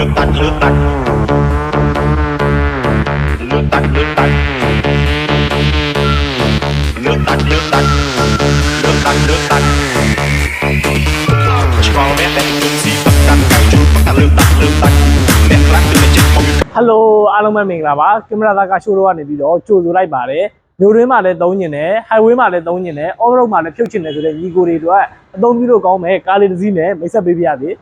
လွတ်တတ်လွတ်တတ်လွတ်တတ်လွတ်တတ်လွတ်တတ်လွတ်တတ်လွတ်တတ်လွတ်တတ်ချောမဲတဲ့စီပတ်တန်ကချူပတ်လွတ်တတ်လွတ်တတ်နဲ့ဖလန်တူချစ်ဟယ်လိုအားလုံးပဲမင်္ဂလာပါကင်မရာသားကရှိုးတော့ကနေပြီးတော့ကြိုဆိုလိုက်ပါတယ်မျိုးတွင်းမှာလည်းသုံးညင်တယ် highway မှာလည်းသုံးညင်တယ် off road မှာလည်းဖြုတ်ချင်တယ်ဆိုတဲ့ညီကိုတွေတို့ကအသုံးပြုလို့ကောင်းမဲ့ကားလေးတစ်စီးနဲ့မိတ်ဆက်ပေးပြရသေး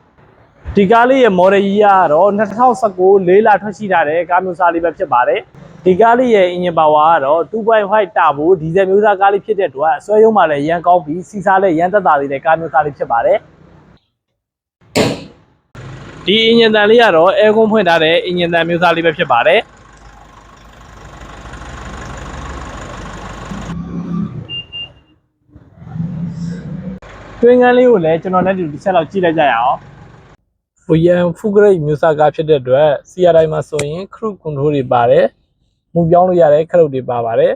ဒီကားလေးရဲ့ model ကြီးကတော့2019လေးလထွက်ရှိထားတဲ့ကားမျိုးစားလေးပဲဖြစ်ပါတယ်ဒီကားလေးရဲ့ engine power ကတော့2.5 turbo ဒီဇယ်မျိုးစားကားလေးဖြစ်တဲ့အတွက်ဆွဲရုံးမှာလည်းရန်ကောင်းပြီးစီစားလည်းရန်သက်သာသေးတဲ့ကားမျိုးစားလေးဖြစ်ပါတယ်ဒီအင်ဂျင်တန်လေးကတော့အဲကွန်းဖွင့်ထားတဲ့အင်ဂျင်တန်မျိုးစားလေးပဲဖြစ်ပါတယ်တွင်းကန်းလေးကိုလည်းကျွန်တော်နဲ့ဒီတစ်ချက်လောက်ကြည့်လိုက်ကြရအောင် VN Full Grade မျိုးစားကားဖြစ်တဲ့အတွက် CRI မှာဆိုရင် Cruise Control တွေပါတယ်မူပြောင်းလို့ရတဲ့ခရုတ်တွေပါပါတယ်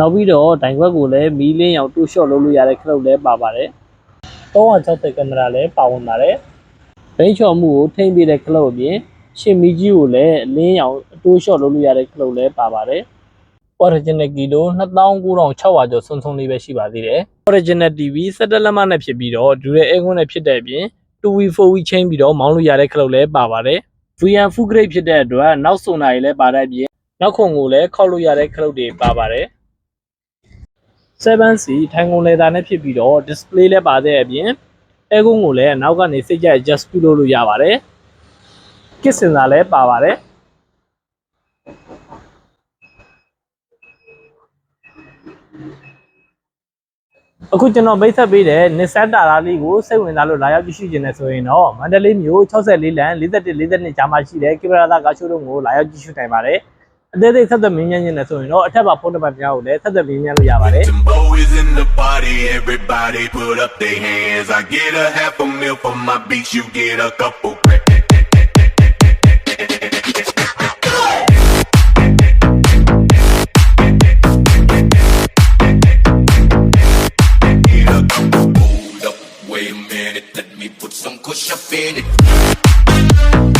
နောက်ပြီးတော့ဒိုင်ခွက်ကိုလည်းမီးလင်းအောင်တူရှော့လုပ်လို့ရတဲ့ခရုတ်လည်းပါပါတယ်360ကင်မရာလည်းပါဝင်ပါတယ်ဘိန်းချော်မှုကိုထိမ့်ပေးတဲ့ကလုတ်အပြင်ရှင်းမီကြီးကိုလည်းအလင်းရောင်အတိုးလျှော့လုပ်လို့ရတဲ့ကလုတ်လည်းပါပါတယ်။ Original Kilo 29,600ကျော်ဆွန်းဆွန်းလေးပဲရှိပါသေးတယ်။ Original TV 17လက်မနဲ့ဖြစ်ပြီးတော့ Dual Aircon နဲ့ဖြစ်တဲ့အပြင် 2W 4W ချင်းပြီးတော့မောင်းလို့ရတဲ့ကလုတ်လည်းပါပါတယ်။ VN Full Grade ဖြစ်တဲ့အတွက်နောက်ဆုံနာရီလည်းပါတဲ့အပြင်နောက်ခုံကိုလည်းခောက်လို့ရတဲ့ကလုတ်တွေပါပါတယ်။ 7C ထိုင်ကုန်လေသာနဲ့ဖြစ်ပြီးတော့ display လည်းပါတဲ့အပြင်အဲကုန်းကိုလည်းနောက်ကနေစိတ်ကြ adjust ပြုလုပ်လို့ရပါတယ်။ kit sensor လည်းပါပါတယ်။ အခုကျွန်တော်မိတ်ဆက်ပေးတဲ့ Nissan Tara လေးကိုစိတ်ဝင်စားလို့လာရောက်ကြည့်ရှုခြင်းနဲ့ဆိုရင်တော့မန္တလေးမြို့64လမ်း41 42ကြားမှာရှိတဲ့ကိဗရာသာကားရှိုးရုံကိုလာရောက်ကြည့်ရှုနိုင်ပါတယ်။အသေးစိတ်ဆက်သွယ်မင်းမြန်းခြင်းနဲ့ဆိုရင်တော့အထက်ပါဖုန်းနံပါတ်များကိုလည်းဆက်သွယ်မင်းမြန်းလို့ရပါတယ်။ Them boys in the party, everybody put up their hands. I get a half a meal for my beats, you get a couple grand. some kush up in it.